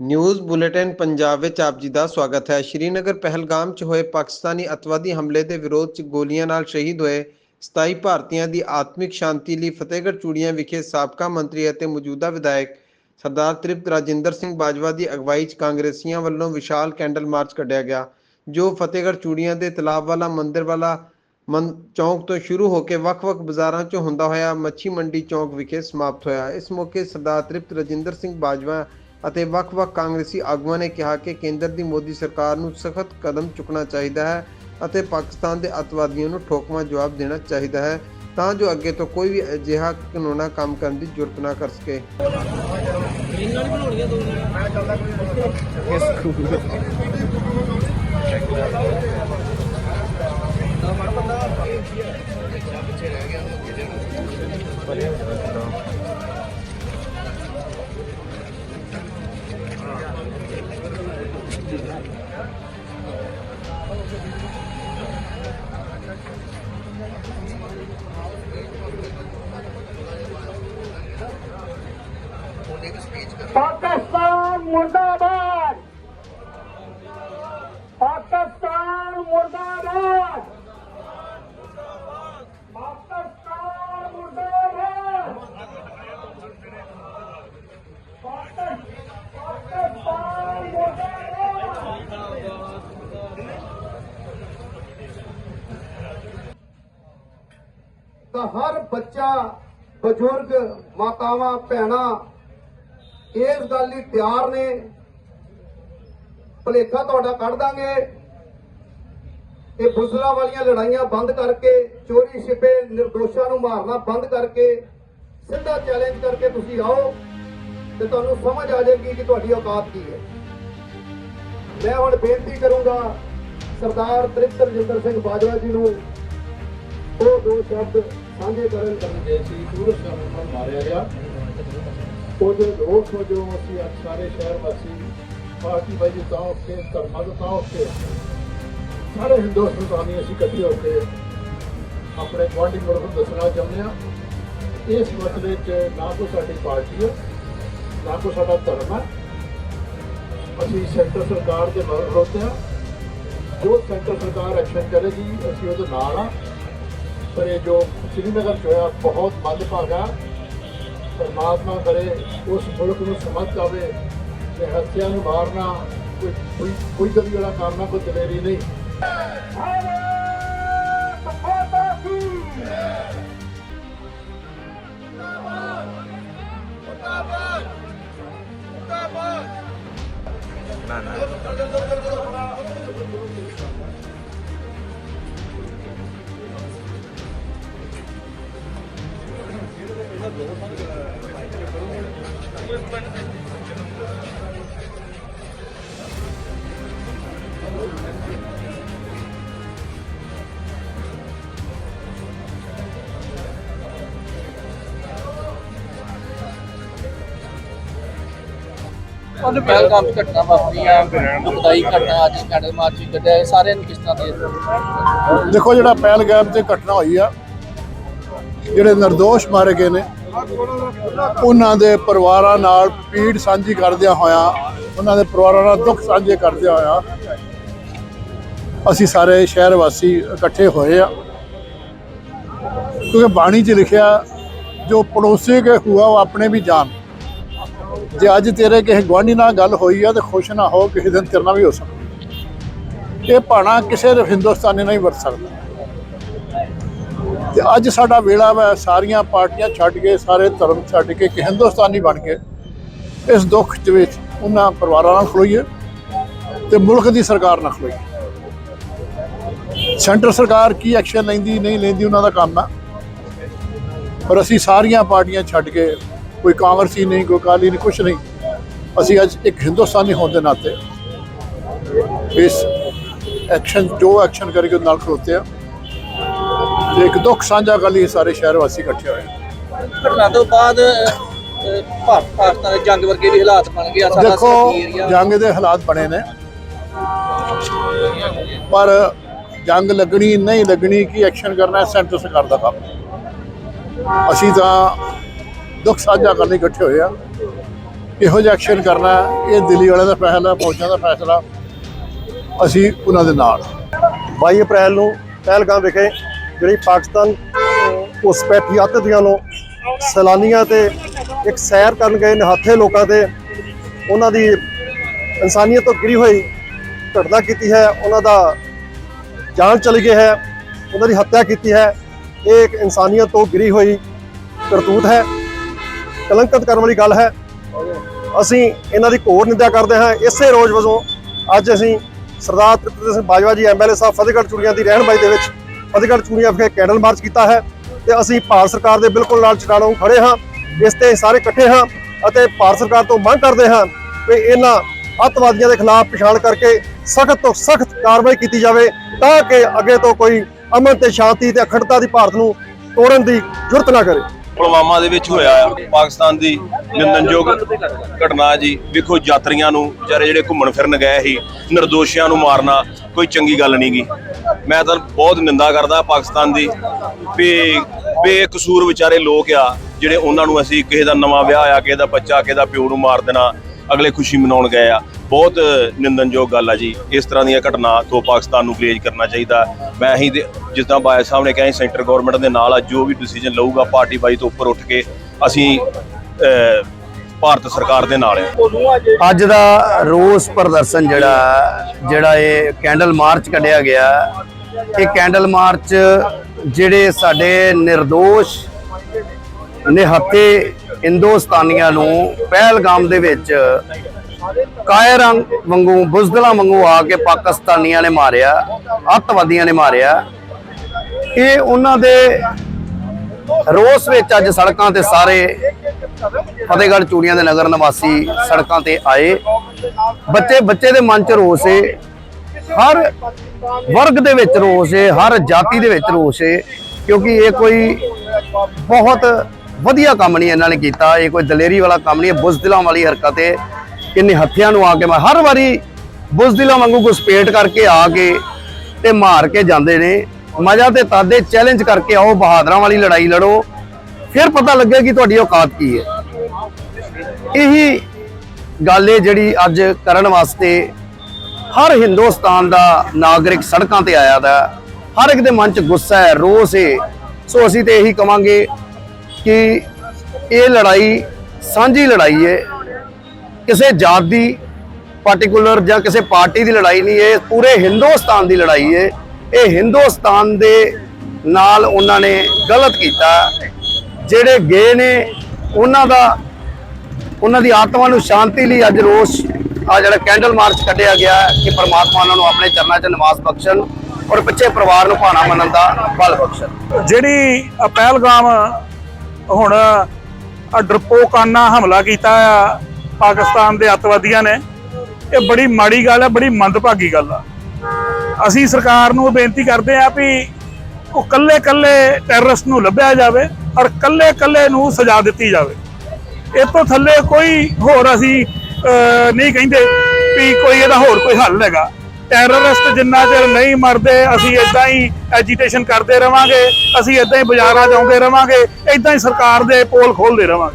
News bulletin Punjab ਵਿੱਚ ਆਪ ਜੀ ਦਾ ਸਵਾਗਤ ਹੈ। ਸ਼੍ਰੀਨਗਰ ਪਹਿਲਗਾਮ 'ਚ ਹੋਏ ਪਾਕਿਸਤਾਨੀ ਅਤਵਾਦੀ ਹਮਲੇ ਦੇ ਵਿਰੋਧ 'ਚ ਗੋਲੀਆਂ ਨਾਲ ਸ਼ਹੀਦ ਹੋਏ 27 ਭਾਰਤੀਆਂ ਦੀ ਆਤਮਿਕ ਸ਼ਾਂਤੀ ਲਈ ਫਤਿਹਗੜ੍ਹ ਚੂੜੀਆਂ ਵਿਖੇ ਸਾਬਕਾ ਮੰਤਰੀ ਅਤੇ ਮੌਜੂਦਾ ਵਿਧਾਇਕ ਸਰਦਾਰ ਤ੍ਰਿਪਤ ਰਾਜਿੰਦਰ ਸਿੰਘ ਬਾਜਵਾ ਦੀ ਅਗਵਾਈ 'ਚ ਕਾਂਗਰਸੀਆਂ ਵੱਲੋਂ ਵਿਸ਼ਾਲ ਕੈਂਡਲ ਮਾਰਚ ਕੱਢਿਆ ਗਿਆ, ਜੋ ਫਤਿਹਗੜ੍ਹ ਚੂੜੀਆਂ ਦੇ ਤਲਾਬ ਵਾਲਾ ਮੰਦਿਰ ਵਾਲਾ ਮੰ, ਚੌਂਕ ਤੋਂ ਸ਼ੁਰੂ ਹੋ ਕੇ ਵੱਖ-ਵੱਖ ਬਾਜ਼ਾਰਾਂ 'ਚੋਂ ਹੁੰਦਾ ਹੋਇਆ ਮੱਛੀ ਮੰਡੀ ਚੌਂਕ ਵਿਖੇ ਸਮਾਪਤ ਹੋਇਆ। ਇਸ ਮੌਕੇ ਸਰਦਾਰ ਤ੍ਰਿਪਤ ਰਾਜਿੰਦਰ ਸਿੰਘ ਬਾਜਵਾ ਅਤੇ ਵੱਖ-ਵੱਖ ਕਾਂਗਰਸੀ ਆਗੂਆਂ ਨੇ ਕਿਹਾ ਕਿ ਕੇਂਦਰ ਦੀ ਮੋਦੀ ਸਰਕਾਰ ਨੂੰ ਸਖਤ ਕਦਮ ਚੁੱਕਣਾ ਚਾਹੀਦਾ ਹੈ ਅਤੇ ਪਾਕਿਸਤਾਨ ਦੇ ਅੱਤਵਾਦੀਆਂ ਨੂੰ ਠੋਕਵਾਂ ਜਵਾਬ ਦੇਣਾ ਚਾਹੀਦਾ ਹੈ ਤਾਂ ਜੋ ਅੱਗੇ ਤੋਂ ਕੋਈ ਵੀ ਅਜਿਹਾ ਕਾਨੂੰਨਾ ਕੰਮ ਕਰਨ ਦੀ ਜ਼ਰੂਰਤ ਨਾ ਕਰ ਸਕੇ। ਪਾਕਿਸਤਾਨ ਮੁਰਦਾਬਾਦ। ਪਾਕਿਸਤਾਨ ਮੁਰਦਾਬਾਦ। ਤਾਂ ਹਰ ਬੱਚਾ ਬਜ਼ੁਰਗ ਮਾਤਾਵਾਂ ਭੈਣਾਂ ਇਸ ਗੱਲ ਲਈ ਤਿਆਰ ਨੇ। ਭਲੇਖਾ ਤੁਹਾਡਾ ਕੱਢ ਦਾਂਗੇ। ਇਹ ਬੁਜ਼ਲਾ ਵਾਲੀਆਂ ਲੜਾਈਆਂ ਬੰਦ ਕਰਕੇ, ਚੋਰੀ ਛਿਪੇ ਨਿਰਦੋਸ਼ਾਂ ਨੂੰ ਮਾਰਨਾ ਬੰਦ ਕਰਕੇ, ਸਿੱਧਾ ਚੈਲੰਜ ਕਰਕੇ ਤੁਸੀਂ ਆਓ ਤੇ ਤੁਹਾਨੂੰ ਸਮਝ ਆ ਜਾਏਗੀ ਕਿ ਤੁਹਾਡੀ ਔਕਾਤ ਕੀ ਹੈ। ਮੈਂ ਹੁਣ ਬੇਨਤੀ ਕਰੂੰਗਾ ਸਰਦਾਰ ਤ੍ਰਿਪਤ ਰਜਿੰਦਰ ਸਿੰਘ ਬਾਜਵਾ ਜੀ ਨੂੰ ਉਹ ਦੋ ਸ਼ਬਦ ਸਾਂਝੇ ਕਰਨ ਕਰਨਗੇ ਸੀ ਸੂਰਜ ਸ਼ਾਮ ਮਾਰਿਆ ਗਿਆ ਉਹਦੇ ਰੋਸ ਵਜੋਂ ਅਸੀਂ ਅੱਜ ਸਾਰੇ ਸ਼ਹਿਰ ਵਾਸੀ ਪਾਰਟੀ ਵਜੇ ਤਾਂ ਉੱਤੇ ਧਰਮਾਂ ਤੋਂ ਤਾਂ ਉੱਤੇ ਸਾਰੇ ਹਿੰਦੁਸਤਾਨੀ ਅਸੀਂ ਇਕੱਠੇ ਹੋ ਕੇ ਆਪਣੇ ਗੁਆਂਢੀ ਮੁਲਕ ਨੂੰ ਦੱਸਣਾ ਚਾਹੁੰਦੇ ਹਾਂ। ਇਸ ਮਸਲੇ 'ਚ ਨਾ ਕੋਈ ਸਾਡੀ ਪਾਰਟੀ ਹੈ, ਨਾ ਕੋਈ ਸਾਡਾ ਧਰਮ ਹੈ। ਅਸੀਂ ਸੈਂਟਰ ਸਰਕਾਰ ਦੇ ਮਗਰ ਖੜੋਤੇ ਹਾਂ। ਜੋ ਸੈਂਟਰ ਸਰਕਾਰ ਐਕਸ਼ਨ ਕਰੇਗੀ, ਅਸੀਂ ਉਹਦੇ ਨਾਲ ਆ ਪਰ ਇਹ ਜੋ ਸ੍ਰੀਨਗਰ ਚ ਹੋਇਆ, ਬਹੁਤ ਮੰਦਭਾਗਾ ਪਰਮਾਤਮਾ ਕਰੇ, ਉਸ ਮੁਲਕ ਨੂੰ ਸਮਝ ਆਵੇ ਕਿ ਹੱਤਿਆ ਨੂੰ ਮਾਰਨਾ ਕੋਈ ਕੋਈ ਕੋਈ ਕਦੀ ਵਾਲਾ ਕੰਮ ਨਾ, ਕੋਈ ਦਲੇਰੀ ਨਹੀਂ। ਪਹਿਲਗਾਮ ਦੀ ਘਟਨਾ ਵਾਪਰੀ ਆ ਦੁਖਦਾਈ ਘਟਨਾ ਅੱਜ ਕੈਂਡਲ ਮਾਰਚ ਵੀ ਕੱਢਿਆ, ਇਹ ਸਾਰਿਆਂ ਨੂੰ ਕਿਸ ਤਰ੍ਹਾਂ ਦੇ ਦੇਖੋ ਜਿਹੜਾ ਪਹਿਲਗਾਮ ਤੇ ਘਟਨਾ ਹੋਈ ਆ, ਜਿਹੜੇ નિર્ਦੋਸ਼ ਮਾਰੇ ਗਏ ਨੇ ਉਹਨਾਂ ਦੇ ਪਰਿਵਾਰਾਂ ਨਾਲ ਪੀੜ ਸਾਂਝੀ ਕਰਦਿਆਂ ਹੋਇਆ, ਉਹਨਾਂ ਦੇ ਪਰਿਵਾਰਾਂ ਨਾਲ ਦੁੱਖ ਸਾਂਝੇ ਕਰਦਿਆਂ ਹੋਇਆ ਅਸੀਂ ਸਾਰੇ ਸ਼ਹਿਰ ਵਾਸੀ ਇਕੱਠੇ ਹੋਏ ਆ ਕਿਉਂਕਿ ਬਾਣੀ 'ਚ ਲਿਖਿਆ, ਜੋ ਪੜੋਸੀ ਕੇ ਹੁਆ, ਉਹ ਆਪਣੇ ਵੀ ਜਾਣ ਜੇ ਅੱਜ ਤੇਰੇ ਕਿਸੇ ਗੁਆਂਢੀ ਨਾਲ ਗੱਲ ਹੋਈ ਆ ਤੇ ਖੁਸ਼ ਨਾ ਹੋ, ਕਿਸੇ ਦਿਨ ਤੇਰੇ ਨਾਲ ਵੀ ਹੋ ਸਕਦਾ। ਇਹ ਭਾਣਾ ਕਿਸੇ ਹਿੰਦੁਸਤਾਨੀ ਨਹੀਂ ਵਰਤ ਸਕਦਾ। ਤੇ ਅੱਜ ਸਾਡਾ ਵੇਲਾ ਵਾ, ਸਾਰੀਆਂ ਪਾਰਟੀਆਂ ਛੱਡ ਕੇ, ਸਾਰੇ ਧਰਮ ਛੱਡ ਕੇ ਇੱਕ ਹਿੰਦੁਸਤਾਨੀ ਬਣ ਕੇ, ਇਸ ਦੁੱਖ ਦੇ ਵਿੱਚ ਉਹਨਾਂ ਪਰਿਵਾਰਾਂ ਨਾਲ ਖਲੋਈਏ ਤੇ ਮੁਲਕ ਦੀ ਸਰਕਾਰ ਨਾਲ ਖਲੋਈਏ। ਸੈਂਟਰ ਸਰਕਾਰ ਕੀ ਐਕਸ਼ਨ ਲੈਂਦੀ, ਨਹੀਂ ਲੈਂਦੀ, ਉਹਨਾਂ ਦਾ ਕੰਮ ਆ। ਪਰ ਅਸੀਂ ਸਾਰੀਆਂ ਪਾਰਟੀਆਂ ਛੱਡ ਕੇ, ਕੋਈ ਕਾਂਗਰਸੀ ਨਹੀਂ, ਕੋਈ ਅਕਾਲੀ ਨਹੀਂ, ਕੁਛ ਨਹੀਂ, ਅਸੀਂ ਅੱਜ ਇੱਕ ਹਿੰਦੁਸਤਾਨੀ ਹੋਣ ਦੇ ਨਾਤੇ ਇਸ ਐਕਸ਼ਨ ਜੋ ਐਕਸ਼ਨ ਕਰਕੇ ਉਹਦੇ ਨਾਲ ਖਲੋਤੇ ਆ। ਤੇ ਇੱਕ ਦੁੱਖ ਸਾਂਝਾ ਕਰਨ ਲਈ ਸਾਰੇ ਸ਼ਹਿਰ ਵਾਸੀ ਇਕੱਠੇ ਹੋਏ ਘਟਨਾ ਤੋਂ ਬਾਅਦ ਭਾਰਤ ਪਾਕਿਸਤਾਨ ਦੇ ਜੰਗ ਵਰਗੇ ਵੀ ਹਾਲਾਤ ਬਣ ਗਏ ਆ ਸਾਡਾ ਦੇਖੋ ਜੰਗ ਦੇ ਹਾਲਾਤ ਬਣੇ ਨੇ। ਪਰ ਜੰਗ ਲੱਗਣੀ ਨਹੀਂ ਲੱਗਣੀ ਕੀ ਐਕਸ਼ਨ ਕਰਨਾ ਸੈਂਟਰ ਸਰਕਾਰ ਦਾ ਕੰਮ। ਅਸੀਂ ਤਾਂ ਦੁੱਖ ਸਾਂਝਾ ਕਰਨ ਲਈ ਇਕੱਠੇ ਹੋਏ ਆ। ਇਹੋ ਜਿਹਾ ਐਕਸ਼ਨ ਕਰਨਾ ਇਹ ਦਿੱਲੀ ਵਾਲਿਆਂ ਦਾ ਫੈਸਲਾ ਫੌਜਾਂ ਦਾ ਫੈਸਲਾ। ਅਸੀਂ ਉਹਨਾਂ ਦੇ ਨਾਲ। 22 ਅਪ੍ਰੈਲ ਨੂੰ ਪਹਿਲਗਾਮ ਵਿਖੇ ਜਿਹੜੀ ਪਾਕਿਸਤਾਨ ਉਸਪੈਠੀ ਅੱਤਵਾਦੀਆਂ ਨੂੰ ਸੈਲਾਨੀਆਂ ਤੇ ਇੱਕ ਸੈਰ ਕਰਨ ਗਏ ਨਿਹੱਥੇ ਲੋਕਾਂ ਤੇ, ਉਹਨਾਂ ਦੀ ਇਨਸਾਨੀਅਤ ਤੋਂ ਗਿਰੀ ਹੋਈ ਘਟਨਾ ਕੀਤੀ ਹੈ, ਉਹਨਾਂ ਦਾ ਜਾਨ ਚਲੀ ਗਈ ਹੈ, ਉਹਨਾਂ ਦੀ ਹੱਤਿਆ ਕੀਤੀ ਹੈ, ਇਹ ਇੱਕ ਇਨਸਾਨੀਅਤ ਤੋਂ ਗਿਰੀ ਹੋਈ ਕਰਤੂਤ ਹੈ। ਕਲੰਕਿਤ ਕਰਨ ਵਾਲੀ ਗੱਲ ਹੈ, ਅਸੀਂ ਇਹਨਾਂ ਦੀ ਘੋਰ ਨਿੰਦਿਆ ਕਰਦੇ ਹਾਂ। ਇਸੇ ਰੋਜ਼ ਵਜੋਂ ਅੱਜ ਅਸੀਂ ਸਰਦਾਰ ਤ੍ਰਿਪਤ ਸਿੰਘ ਬਾਜਵਾ ਜੀ ਐਮਐਲਏ ਸਾਹਿਬ, ਫਤਿਹਗੜ੍ਹ ਚੁੜੀਆਂ ਦੀ ਰਹਿਨਮਾਈ ਦੇ ਵਿੱਚ ਫਤਿਹਗੜ੍ਹ ਚੂੜੀਆਂ ਵਿਖੇ ਕੈਂਡਲ ਮਾਰਚ ਕੀਤਾ ਹੈ ਤੇ ਅਸੀਂ ਭਾਰਤ ਸਰਕਾਰ ਦੇ ਬਿਲਕੁਲ ਨਾਲ ਚਟਾਣੋਂ ਖੜੇ ਹਾਂ। ਇਸ ਤੇ ਸਾਰੇ ਇਕੱਠੇ ਹਾਂ ਅਤੇ ਭਾਰਤ ਸਰਕਾਰ ਤੋਂ ਮੰਗ ਕਰਦੇ ਹਾਂ ਕਿ ਇਹਨਾਂ ਅੱਤਵਾਦੀਆਂ ਦੇ ਖਿਲਾਫ ਪਛਾਣ ਕਰਕੇ ਸਖਤ ਤੋਂ ਸਖਤ ਕਾਰਵਾਈ ਕੀਤੀ ਜਾਵੇ ਤਾਂ ਕਿ ਅੱਗੇ ਤੋਂ ਕੋਈ ਅਮਨ ਤੇ ਸ਼ਾਂਤੀ ਤੇ ਅਖੰਡਤਾ ਦੀ ਭਾਰਤ ਨੂੰ ਤੋੜਨ ਦੀ ਜ਼ਰੂਰਤ ਨਾ ਕਰੇ। ਪੁਲਵਾਮਾ ਦੇ ਵਿੱਚ ਹੋਇਆ ਆ। ਪਾਕਿਸਤਾਨ ਦੀ ਨਿੰਦਨਯੋਗ ਘਟਨਾ ਜੀ। ਵੇਖੋ ਯਾਤਰੀਆਂ ਨੂੰ, ਵਿਚਾਰੇ ਜਿਹੜੇ ਘੁੰਮਣ ਫਿਰਨ ਗਏ ਸੀ, ਨਿਰਦੋਸ਼ੀਆਂ ਨੂੰ ਮਾਰਨਾ ਕੋਈ ਚੰਗੀ ਗੱਲ ਨਹੀਂ ਗੀ ਮੈਂ ਤਾਂ ਬਹੁਤ ਨਿੰਦਾ ਕਰਦਾ ਪਾਕਿਸਤਾਨ ਦੀ। ਬੇ ਬੇਕਸੂਰ ਵਿਚਾਰੇ ਲੋਕ ਆ, ਜਿਹੜੇ ਉਹਨਾਂ ਨੂੰ ਅਸੀਂ ਕਿਸੇ ਦਾ ਨਵਾਂ ਵਿਆਹ ਆ, ਕਿਸੇ ਦਾ ਬੱਚਾ, ਕਿਸੇ ਦਾ ਪਿਓ ਨੂੰ ਮਾਰ ਦੇਣਾ। ਅਗਲੇ ਖੁਸ਼ੀ ਮਨਾਉਣ ਗਏ ਆ। ਬਹੁਤ ਨਿੰਦਨਯੋਗ ਗੱਲ ਆ ਜੀ। ਇਸ ਤਰ੍ਹਾਂ ਦੀਆਂ ਘਟਨਾ ਤੋਂ ਪਾਕਿਸਤਾਨ ਨੂੰ ਗਲੇਜ਼ ਕਰਨਾ ਚਾਹੀਦਾ। ਮੈਂ ਅਸੀਂ ਜਿੱਦਾਂ ਬਾਇਆ ਸਾਹਿਬ ਨੇ ਕਿਹਾ ਸੀ, ਸੈਂਟਰ ਗਵਰਨਮੈਂਟ ਦੇ ਨਾਲ ਆ ਜੋ ਵੀ ਡਿਸੀਜਨ ਲਊਗਾ ਪਾਰਟੀ ਬਾਈ ਤੋਂ ਉੱਪਰ ਉੱਠ ਕੇ ਅਸੀਂ ਭਾਰਤ ਸਰਕਾਰ ਦੇ ਨਾਲ ਆ। ਅੱਜ ਦਾ ਰੋਸ ਪ੍ਰਦਰਸ਼ਨ ਜਿਹੜਾ ਜਿਹੜਾ ਇਹ ਕੈਂਡਲ ਮਾਰਚ ਕੱਢਿਆ ਗਿਆ ਇਹ ਕੈਂਡਲ ਮਾਰਚ ਜਿਹੜੇ ਸਾਡੇ નિર્ਦੋਸ਼ ਨਿਹੱਥੇ ਹਿੰਦੁਸਤਾਨੀਆਂ ਨੂੰ ਪਹਿਲਗਾਮ ਦੇ ਵਿੱਚ ਕਾਇਰਾਂ ਵਾਂਗੂ, ਬੁਜ਼ਦਲਾਂ ਵਾਂਗੂ ਆ ਕੇ ਪਾਕਿਸਤਾਨੀਆਂ ਨੇ ਮਾਰਿਆ, ਅੱਤਵਾਦੀਆਂ ਨੇ ਮਾਰਿਆ। ਇਹ ਉਹਨਾਂ ਦੇ ਰੋਸ ਵਿੱਚ ਅੱਜ ਸੜਕਾਂ ਤੇ ਸਾਰੇ ਫਤਿਹਗੜ੍ਹ ਚੂੜੀਆਂ ਦੇ ਨਗਰ ਨਿਵਾਸੀ ਸੜਕਾਂ ਤੇ ਆਏ। ਬੱਚੇ ਬੱਚੇ ਦੇ ਮਨ 'ਚ ਰੋਸ ਏ। ਹਰ ਵਰਗ ਦੇ ਵਿੱਚ ਰੋਸ ਏ, ਹਰ ਜਾਤੀ ਦੇ ਵਿੱਚ ਰੋਸ ਏ, ਕਿਉਂਕਿ ਇਹ ਕੋਈ ਬਹੁਤ ਵਧੀਆ ਕੰਮ ਨਹੀਂ ਇਹਨਾਂ ਨੇ ਕੀਤਾ, ਇਹ ਕੋਈ ਦਲੇਰੀ ਵਾਲਾ ਕੰਮ ਨਹੀਂ ਹੈ ਬੁਜ਼ਦਿਲਾਂ ਵਾਲੀ ਹਰਕਤ ਹੈ। ਕਿੰਨੇ ਹੱਥਿਆਂ ਨੂੰ ਆ ਕੇ ਮੈਂ ਹਰ ਵਾਰੀ ਬੁਜ਼ਦਿਲਾਂ ਵਾਂਗੂ ਘੁਸਪੇਟ ਕਰਕੇ ਆ ਕੇ ਤੇ ਮਾਰ ਕੇ ਜਾਂਦੇ ਨੇ। ਮਜ਼ਾ ਤੇ ਤਾਦੇ ਚੈਲੰਜ ਕਰਕੇ ਆਓ, ਬਹਾਦਰਾਂ ਵਾਲੀ ਲੜਾਈ ਲੜੋ। ਫਿਰ ਪਤਾ ਲੱਗੇਗੀ ਤੁਹਾਡੀ ਔਕਾਤ ਕੀ ਹੈ। ਇਹੀ ਗੱਲ ਹੈ ਜਿਹੜੀ ਅੱਜ ਕਰਨ ਵਾਸਤੇ ਹਰ ਹਿੰਦੁਸਤਾਨ ਦਾ ਨਾਗਰਿਕ ਸੜਕਾਂ ਤੇ ਆਇਆ ਦਾ। ਹਰ ਇੱਕ ਦੇ ਮਨ 'ਚ ਗੁੱਸਾ ਹੈ, ਰੋਸ ਹੈ। ਸੋ ਅਸੀਂ ਤੇ ਇਹੀ ਕਵਾਂਗੇ ਕਿ ਇਹ ਲੜਾਈ ਸਾਂਝੀ ਲੜਾਈ ਹੈ। ਕਿਸੇ ਜਾਤ ਦੀ ਪਾਰਟਿਕੂਲਰ ਜਾਂ ਕਿਸੇ ਪਾਰਟੀ ਦੀ ਲੜਾਈ ਨਹੀਂ ਹੈ। ਪੂਰੇ ਹਿੰਦੁਸਤਾਨ ਦੀ ਲੜਾਈ ਹੈ। ਇਹ ਹਿੰਦੁਸਤਾਨ ਦੇ ਨਾਲ ਉਹਨਾਂ ਨੇ ਗਲਤ ਕੀਤਾ। ਜਿਹੜੇ ਗਏ ਨੇ, ਉਹਨਾਂ ਦਾ, ਉਹਨਾਂ ਦੀ ਆਤਮਾ ਨੂੰ ਸ਼ਾਂਤੀ ਲਈ ਅੱਜ ਰੋਸ, ਆ ਜਿਹੜਾ ਕੈਂਡਲ ਮਾਰਚ ਕੱਢਿਆ ਗਿਆ ਕਿ ਪ੍ਰਮਾਤਮਾ ਉਹਨਾਂ ਨੂੰ ਆਪਣੇ ਚਰਨਾਂ 'ਚ ਨਿਵਾਸ ਬਖਸ਼ਣ ਔਰ ਪਿੱਛੇ ਪਰਿਵਾਰ ਨੂੰ ਭਾਣਾ ਮੰਨਣ ਦਾ ਬਲ ਬਖਸ਼ਣ। ਜਿਹੜੀ ਪਹਿਲਗਾਮ ਹੁਣ ਡਰਪੋਕਾਨਾ ਹਮਲਾ ਕੀਤਾ ਆ, ਪਾਕਿਸਤਾਨ ਦੇ ਅੱਤਵਾਦੀਆਂ ਨੇ। ਇਹ ਬੜੀ ਮਾੜੀ ਗੱਲ ਹੈ ਬੜੀ ਮੰਦਭਾਗੀ ਗੱਲ ਆ। ਅਸੀਂ ਸਰਕਾਰ ਨੂੰ ਬੇਨਤੀ ਕਰਦੇ ਆ ਵੀ ਉਹ ਕੱਲੇ ਕੱਲੇ ਟੈਰਰਿਸਟ ਨੂੰ ਲੱਭਿਆ ਜਾਵੇ ਔਰ ਕੱਲੇ ਕੱਲੇ ਨੂੰ ਸਜ਼ਾ ਦਿੱਤੀ ਜਾਵੇ। ਇਹ ਤੋਂ ਥੱਲੇ ਕੋਈ ਹੋਰ ਅਸੀਂ ਨਹੀਂ ਕਹਿੰਦੇ ਵੀ ਕੋਈ ਇਹਦਾ ਹੋਰ ਕੋਈ ਹੱਲ ਹੈਗਾ। ਟੈਰਰਿਸਟ ਜਿੰਨਾ ਚਿਰ ਨਹੀਂ ਮਰਦੇ, ਅਸੀਂ ਇਦਾਂ ਹੀ ਐਜੀਟੇਸ਼ਨ ਕਰਦੇ ਰਵਾਂਗੇ, ਅਸੀਂ ਇਦਾਂ ਹੀ ਬਾਜ਼ਾਰਾਂ 'ਚ ਆਉਂਦੇ ਰਵਾਂਗੇ ਇਦਾਂ ਹੀ ਸਰਕਾਰ ਦੇ ਪੋਲ ਖੋਲਦੇ ਰਵਾਂਗੇ।